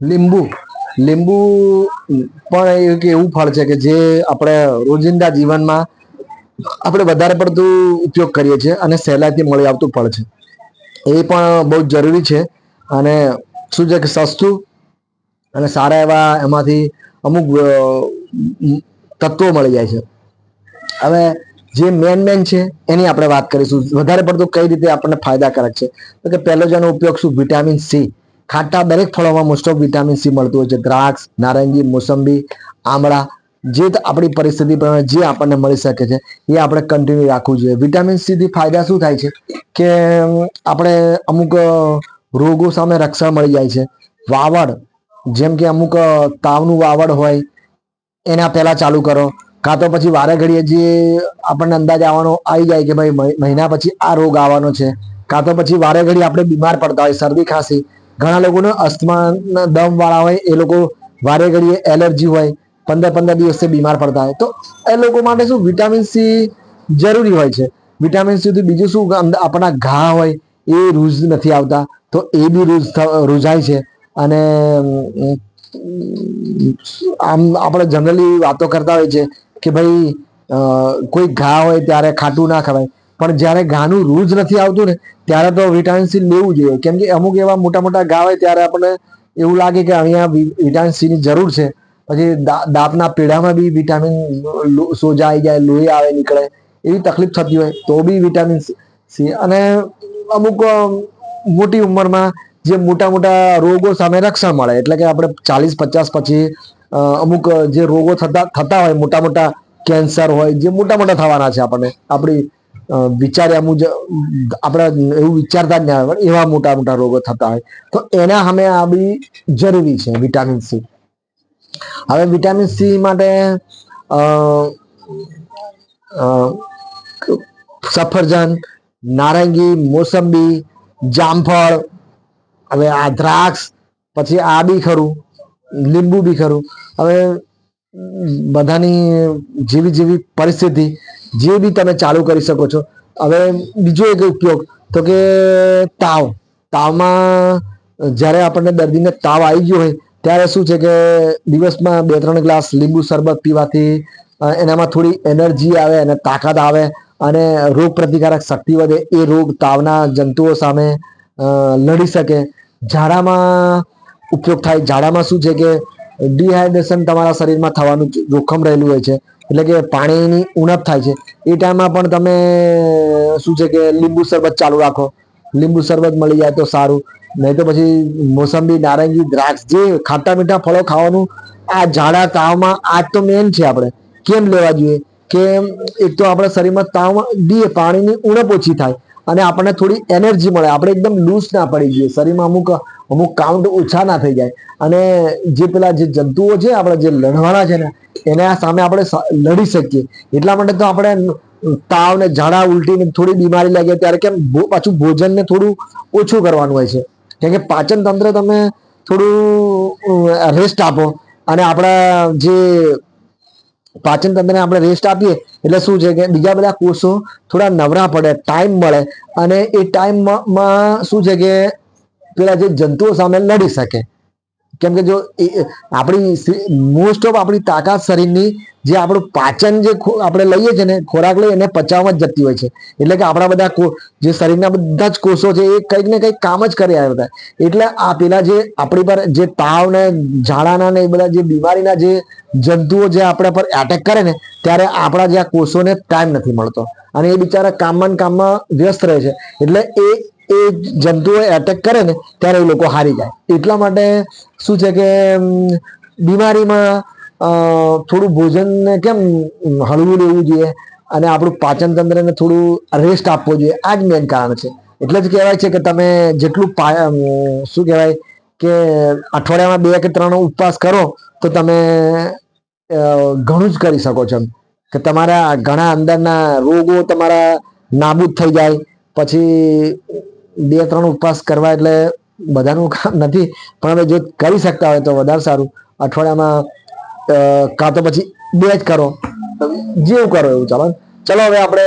લીંબુ. લીંબુ પણ એક એવું ફળ છે કે જે આપણે રોજિંદા જીવનમાં આપણે વધારે પડતું ઉપયોગ કરીએ છીએ અને સહેલાઈથી મળી આવતું ફળ છે. એ પણ બહુ જરૂરી છે અને શું છે કે સસ્તું અને સારા એવા એમાંથી અમુક તત્વો મળી જાય છે. હવે જે મેન મેન છે એની આપણે વાત કરીશું. વધારે પડતું કઈ રીતે આપણને ફાયદાકારક છે? તો કે પહેલો જેનો ઉપયોગ શું? વિટામિન સી ખાટા દરેક ફળોમાં મોસ્ટ ઓફ વિટામિન સી મળતું હોય છે. દ્રાક્ષ, નારંગી, મોસંબી, આમળા, જે આપણી પરિસ્થિતિ પ્રમાણે જે આપણને મળી શકે છે, એ આપણે કન્ટિન્યુ રાખવું જોઈએ. વિટામિન સીથી ફાયદા શું થાય છે? કે આપણે અમુક રોગો સામે રક્ષણ મળી જાય છે. વાવડ, જેમ કે અમુક તાવનું વાવડ હોય, એના પહેલાં ચાલુ કરો. કાં તો પછી વારે ઘડીએ જે આપણને અંદાજ આવવાનો આવી જાય કે ભાઈ મહિ- મહિના પછી આ રોગ આવવાનો છે. કાં તો પછી વારે ઘડી આપણે બીમાર પડતા હોય, શરદી ખાંસી ઘણા લોકોને અસ્થમાના દમ વાળા હોય, એ લોકો વારે ઘડીએ એલર્જી હોય, પંદર પંદર દિવસે બીમાર પડતા હોય. તો એ લોકો માટે શું વિટામિન સી જરૂરી હોય છે? વિટામિન સી થી બીજું શું? આપણા ઘા હોય, એ રૂઝ નથી આવતા. તો એ બી રૂઝ રૂઝાય છે. અને આમ આપણે જનરલી વાતો કરતા હોય છે કે ભાઈ કોઈ ઘા હોય ત્યારે ખાટું ના ખવાય. પણ જ્યારે ઘાનું રૂજ નથી આવતું ને, ત્યારે તો વિટામિન સી લેવું જોઈએ. કેમ કે અમુક એવા મોટા મોટા ઘા હોય ત્યારે આપણને એવું લાગે કે અહીંયા વિટામિન સી ની જરૂર છે. પછી દાંતના પીડામાં બી વિટામિન સોજા આવી જાય, લોહી આવે, નીકળે, એવી તકલીફ થતી હોય, તો બી વિટામિન સી અને અમુક મોટી ઉંમરમાં જે મોટા મોટા રોગો સામે રક્ષણ મળે, એટલે કે આપણે ચાલીસ, પચાસ પછી અમુક જે રોગો થતા થતા હોય, મોટા મોટા કેન્સર હોય, જે મોટા મોટા થવાના છે આપણને, આપણી વિચાર્યા મુજબ, આપણે એવું વિચારતા જ ના હોય એવા મોટા મોટા રોગો થતા હોય. તો એના સામે આ બી જરૂરી છે, વિટામિન સી. હવે વિટામિન સી માટે સફરજન, નારંગી, મોસંબી, જામફળ, હવે આ દ્રાક્ષ, પછી આ બી ખરું, લીંબુ બી ખરું. હવે બધાની જેવી જેવી પરિસ્થિતિ જે બી તમે ચાલુ કરી શકો છો. હવે બીજો એક ઉપયોગ, તો કે તાવ. તાવમાં જ્યારે આપણને દર્દીને તાવ આવી ગયો હોય, ત્યારે શું છે કે દિવસમાં બે ત્રણ ગ્લાસ લીંબુ શરબત પીવાથી એનામાં થોડી એનર્જી આવે અને તાકાત આવે અને રોગ પ્રતિકારક શક્તિ વધે. એ રોગ તાવના જંતુઓ સામે લડી શકે. ઝાડામાં ઉપયોગ થાય. ઝાડામાં શું છે કે ડિહાઇડ્રેશન તમારા શરીરમાં થવાનું જોખમ રહેલું હોય છે. એટલે કે પાણીની ઉણપ થાય છે. એ ટાઈમમાં પણ તમે, શું છે કે લીંબુ શરબત ચાલુ રાખો. લીંબુ શરબત મળી જાય તો સારું. નહીં તો પછી મોસંબી, નારંગી, દ્રાક્ષ, જે ખાટા મીઠા ફળો ખાવાનું, આ ઝાડા તાવમાં આ તો મેન છે આપણે. કેમ લેવા જોઈએ? કે એક તો આપણા શરીરમાં તાવમાં ડી પાણીની ઉણપ ઓછી થાય. અને આપણને થોડી એનર્જી મળે. આપણે એકદમ લૂઝ ના પડી જઈએ. શરીરમાં અમુક અમુક કાઉન્ટ ઓછા ના થઈ જાય. અને જે પેલા જે જંતુઓ છે, આપણે જે લડવાના છે ને, એના સામે આપણે લડી શકીએ. એટલા માટે તો આપણે તાવ ને ઝાડા ઉલટી ને થોડી બીમારી લાગે. ત્યારે કેમ પાછું ભોજન ને થોડું ઓછું કરવાનું હોય છે. કેમ કે પાચન તંત્ર તમે થોડું રેસ્ટ આપો. અને આપણા જે પાચન તંત્રને આપણે રેસ્ટ આપીએ, એટલે શું છે કે બીજા બધા કોષો થોડા નવરા પડે ટાઈમ મળે અને એ ટાઈમમાં શું છે કે પેલા જે જંતુઓ સામે લડી શકે. કેમ કે જો આપણી મોસ્ટ ઓફ આપણી તાકાત શરીરની જે આપણું પાચન જે આપણે લઈએ છીએ ને, ખોરાક લઈએ, એને પચાવવા જ જતી હોય છે. એટલે કે આપણા બધા જે શરીરના બધા જ કોષો છે, એ કંઈક ને કંઈક કામ જ કરી આવ્યા હતા. એટલે આ પેલા જે આપણી પર જે તાવ ને, ઝાડાના ને, એ બધા જે બીમારીના જે જંતુઓ જે આપણા પર એટેક કરે ને, ત્યારે આપણા જે આ કોષોને ટાઈમ નથી મળતો. અને એ બિચારા કામમાં કામમાં વ્યસ્ત રહે છે. એટલે એ એ જંતુઓ એટેક કરે ને ત્યારે એ લોકો હારી જાય. એટલા માટે શું છે કે બીમારીમાં થોડું ભોજનને કેમ હળવું લેવું જોઈએ અને આપણું પાચન તંત્રને થોડું રેસ્ટ આપવો જોઈએ. આ જ મેન કારણ છે. એટલે જ કહેવાય છે કે તમે જેટલું શું કહેવાય કે અઠવાડિયામાં બે કે ત્રણ ઉપવાસ કરો તો તમે ઘણું જ કરી શકો છો. કે તમારા ઘણા અંદરના રોગો તમારા નાબૂદ થઈ જાય. પછી બે ત્રણ ઉપવાસ કરવા એટલે બધાનું કામ નથી. પણ હવે જો કરી શકતા હોય તો વધારે સારું. અઠવાડિયામાં કાં તો પછી બે જ કરો. જેવું કરો એવું ચાલો. ચલો હવે આપણે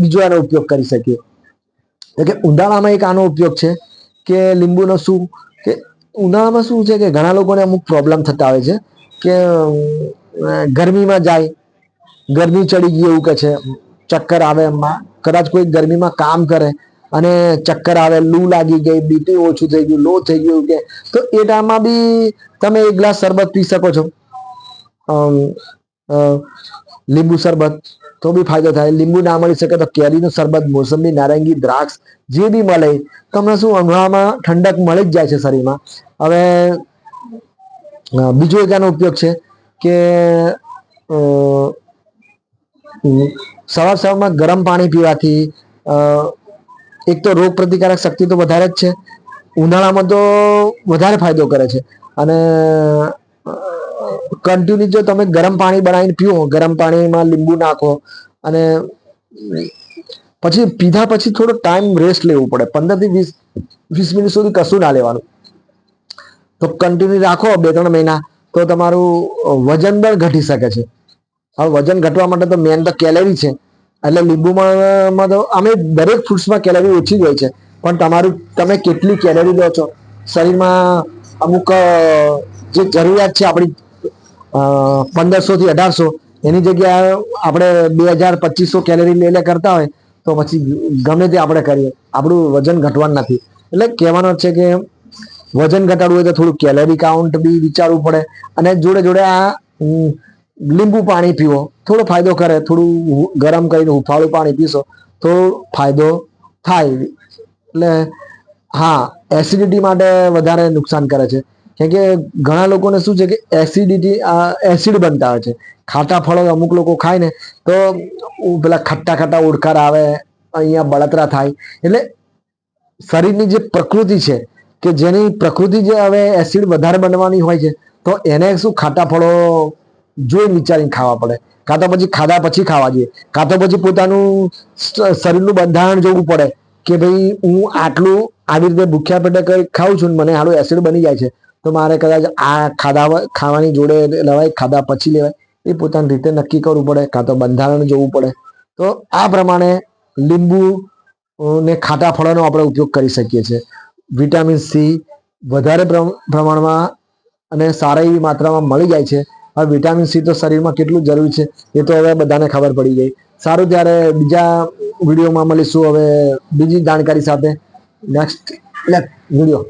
બીજો આનો ઉપયોગ કરી શકીએ. એટલે કે ઉનાળામાં એક આનો ઉપયોગ છે કે લીંબુનો શું કે ઉનાળામાં શું છે કે ઘણા લોકોને અમુક પ્રોબ્લેમ થતા હોય છે કે ગરમીમાં જાય, ગરમી ચડી ગઈ એવું કે છે, ચક્કર આવે એમાં. કદાચ કોઈ ગરમીમાં કામ કરે અને ચક્કર આવે, લૂ લાગી ગઈ બીપી ઓછું થઈ ગયું, લો થઈ ગયું કે, તો એ ટાઈમમાં બી તમે એક ગ્લાસ શરબત પી શકો છો. લીંબુ શરબત તો બી ફાયદો થાય. લીંબુ ના મળી શકે તો કેરીનું શરબત, મોસંબી, નારંગી, દ્રાક્ષ જે બી મળે, તમને શું ઉનાળામાં ઠંડક મળી જ જાય છે શરીરમાં. હવે બીજો એક આનો ઉપયોગ છે કે સવાર સવારમાં ગરમ પાણી પીવાથી એક તો રોગ પ્રતિકારક શક્તિ તો વધારે જ છે. ઉનાળામાં તો વધારે ફાયદો કરે છે. અને કન્ટિન્યુ જો તમે ગરમ પાણી બનાવીને પીવો, ગરમ પાણીમાં લીંબુ નાખો અને પછી પીધા પછી થોડો ટાઈમ રેસ્ટ લેવું પડે. પંદરથી વીસ વીસ મિનિટ સુધી કશું ના લેવાનું. તો કન્ટિન્યુ રાખો બે ત્રણ મહિના તો તમારું વજન પણ ઘટી શકે છે. હવે વજન ઘટવા માટે તો મેન તો કેલેરી છે. એટલે લીંબુમાં તો અમે દરેક ફ્રૂટ્સમાં કેલેરી ઓછી જ હોય છે. પણ તમારું, તમે કેટલી કેલેરી લો છો? શરીરમાં અમુક જે જરૂરિયાત છે આપણી પંદરસો થી અઢારસો, એની જગ્યાએ આપણે બે હજાર પચીસો કેલેરી લે કરતા હોય, તો પછી ગમે તે આપણે કરીએ. આપણું વજન ઘટવાનું નથી. એટલે કહેવાનો છે કે વજન ઘટાડવું હોય તો થોડું કેલરી કાઉન્ટ બી વિચારવું પડે. અને જોડે જોડે આ લીંબુ પાણી પીવો. થોડો ફાયદો કરે, થોડું ગરમ કરીને હુંફાળું પાણી પીશો તો ફાયદો થાય. એટલે, હા એસિડિટી માટે વધારે નુકસાન કરે છે. કેમ કે ઘણા લોકોને શું છે કે એસિડિટી એસિડ બનતા હોય છે. ખાટા ફળો અમુક લોકો ખાય ને, તો પેલા ખટ્ટા ખટ્ટા ઓડકાર આવે, અહીંયા બળતરા થાય. એટલે શરીરની જે પ્રકૃતિ છે, કે જેની પ્રકૃતિ જે હવે એસિડ વધારે બનવાની હોય છે, તો એને શું ખાટા ફળો જોઈ વિચારીને ખાવા પડે. કાં તો પછી ખાધા પછી ખાવા જોઈએ. કાં તો પછી પોતાનું શરીરનું બંધારણ જોવું પડે કે ભાઈ હું આટલું આવી રીતે ભૂખ્યા પેટે કઈ ખાઉં છું મને હાલું એસિડ બની જાય છે, તો મારે કદાચ આ ખાધા ખાવાની જોડે લેવાય, ખાધા પછી લેવાય. એ પોતાની રીતે નક્કી કરવું પડે, કાં તો બંધારણ જોવું પડે. તો આ પ્રમાણે લીંબુ ને ખાટા ફળોનો આપણે ઉપયોગ કરી શકીએ છીએ. વિટામિન સી વધારે પ્રમ- પ્રમાણમાં અને સારા એવી માત્રામાં મળી જાય છે. હવે વિટામિન સી તો શરીરમાં કેટલું જરૂરી છે એ તો હવે બધાને ખબર પડી ગઈ. સારું ત્યારે બીજા વિડીયોમાં મળીશું. હવે બીજી જાણકારી સાથે નેક્સ્ટ વીડિયો